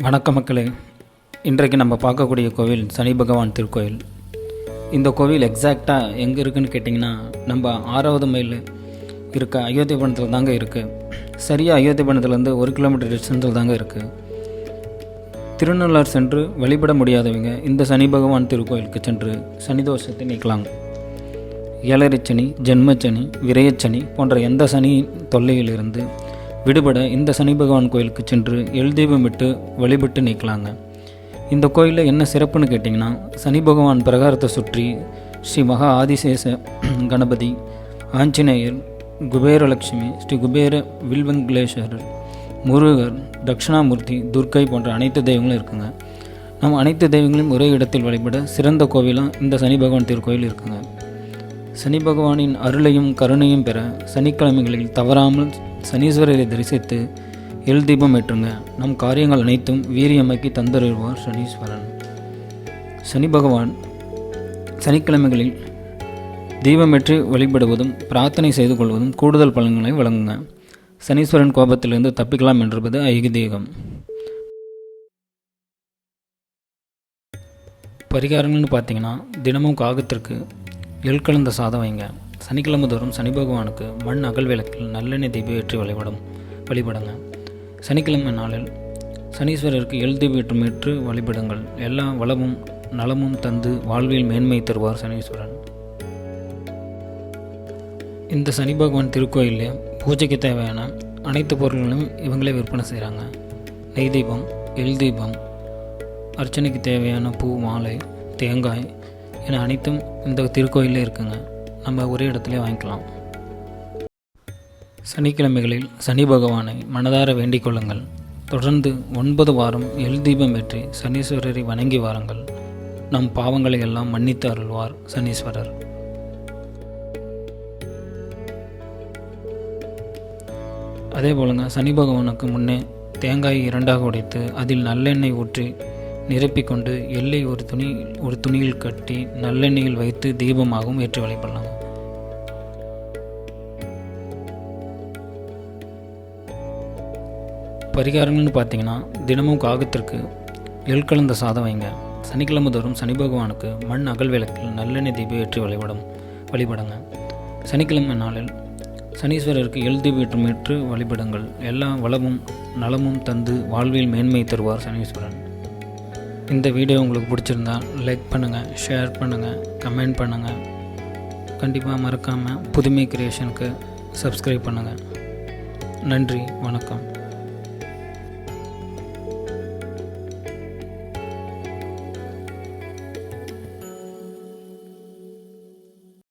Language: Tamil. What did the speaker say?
வணக்கம் மக்களே. இன்றைக்கு நம்ம பார்க்கக்கூடிய கோவில் சனி பகவான் திருக்கோயில். இந்த கோவில் எக்ஸாக்டாக எங்கே இருக்குதுன்னு கேட்டிங்கன்னா நம்ம ஆறாவது மைல் இருக்க அயோத்தியபுரத்தில் தாங்க இருக்குது சரியாக அயோத்தியபுரத்துலேருந்து ஒரு கிலோமீட்டர் டிஸ்டன்ஸில் தாங்க இருக்குது திருநள்ளார் சென்று வழிபட முடியாதவங்க இந்த சனி பகவான் திருக்கோயிலுக்கு சென்று சனி தோஷத்தை நீக்கலாம். ஏழரைச்சனி ஜென்மச்சனி விரயச்சனி போன்ற எந்த சனி தொல்லையிலிருந்து விடுபட இந்த சனி பகவான் கோயிலுக்கு சென்று எல் தீபமிட்டு வழிபட்டு நீக்கலாங்க. இந்த கோயிலில் என்ன சிறப்புன்னு கேட்டிங்கன்னா சனி பகவான் பிரகாரத்தை சுற்றி ஸ்ரீ மகா ஆதிசேஷ கணபதி ஆஞ்சநேயர் குபேரலட்சுமி ஸ்ரீ குபேர வில்வங்கலேஸ்வரர் முருகர் தட்சிணாமூர்த்தி துர்க்கை போன்ற அனைத்து தெய்வங்களும் இருக்குங்க. நம்ம அனைத்து தெய்வங்களையும் ஒரே இடத்தில் வழிபட சிறந்த கோவிலாக இந்த சனி பகவான் திருக்கோயில் இருக்குங்க. சனி பகவானின் அருளையும் கருணையும் பெற சனிக்கிழமைகளில் தவறாமல் சனீஸ்வரரை தரிசித்து எல் தீபம் ஏற்றுங்க. நம் காரியங்கள் அனைத்தும் வீரியமைக்கு தந்தருவார் சனீஸ்வரன். சனி பகவான் சனிக்கிழமைகளில் தீபமேற்றி வழிபடுவதும் பிரார்த்தனை செய்து கொள்வதும் கூடுதல் பலன்களை வழங்குங்க. சனீஸ்வரன் கோபத்திலிருந்து தப்பிக்கலாம் என்றது ஐதீகம் பரிகாரங்கள்னு பார்த்தீங்கன்னா தினமும் காகத்திற்கு எல் கலந்த சாதம் வைங்க. சனிக்கிழமை தோறும் சனி பகவானுக்கு மண் அகல் விளக்கில் நல்லெண்ணெய் தீபம் ஏற்றி வழிபடும் வழிபடுங்க. சனிக்கிழமை நாளில் சனீஸ்வரருக்கு எள் தீபம் ஏற்று வழிபடுங்கள். எல்லா வளமும் நலமும் தந்து வாழ்வில் மேன்மை தருவார் சனீஸ்வரன். இந்த சனி பகவான் திருக்கோயிலில் பூஜைக்கு தேவையான அனைத்து பொருள்களும் இவங்களே விற்பனை செய்கிறாங்க. நெய் தீபம் எல் தீபம் அர்ச்சனைக்கு தேவையான பூ மாலை தேங்காய் என அனைத்தும் இந்த திருக்கோயிலே இருக்குங்க. நம்ம ஒரே இடத்துல வாங்கிக்கலாம். சனிக்கிழமைகளில் சனி பகவானை மனதார வேண்டிக் கொள்ளுங்கள். தொடர்ந்து ஒன்பது வாரம் எல் தீபம் ஏற்றி சனீஸ்வரரை வணங்கி வாருங்கள். நம் பாவங்களை எல்லாம் மன்னித்து அருள்வார் சனீஸ்வரர். அதே போலங்க சனி பகவானுக்கு முன்னே தேங்காய் இரண்டாக உடைத்து அதில் நல்லெண்ணெய் ஊற்றி நிரப்பிக்கொண்டு எல்லை ஒரு துணி ஒரு துணியில் கட்டி நல்லெண்ணெயில் வைத்து தீபமாகவும் ஏற்றி வழிபடலாம். பரிகாரங்கள்னு பார்த்தீங்கன்னா தினமும் காகத்திற்கு எல் கலந்த சாதம் வைங்க. சனிக்கிழமை தோறும் சனி பகவானுக்கு மண் அகல் விளக்கில் நல்லெண்ணெய் தீபம் ஏற்றி வழிபடும் வழிபடுங்க. சனிக்கிழமை நாளில் சனீஸ்வரருக்கு எல் தீபம் ஏற்று வழிபடுங்கள். எல்லா வளமும் நலமும் தந்து வாழ்வில் மேன்மை தருவார் சனீஸ்வரன் இந்த வீடியோ உங்களுக்கு பிடிச்சிருந்தா லைக் பண்ணுங்கள் ஷேர் பண்ணுங்கள் கமெண்ட் பண்ணுங்கள் கண்டிப்பாக மறக்காமல் புதுமை கிரியேஷனுக்கு சப்ஸ்கிரைப் பண்ணுங்கள் நன்றி வணக்கம்.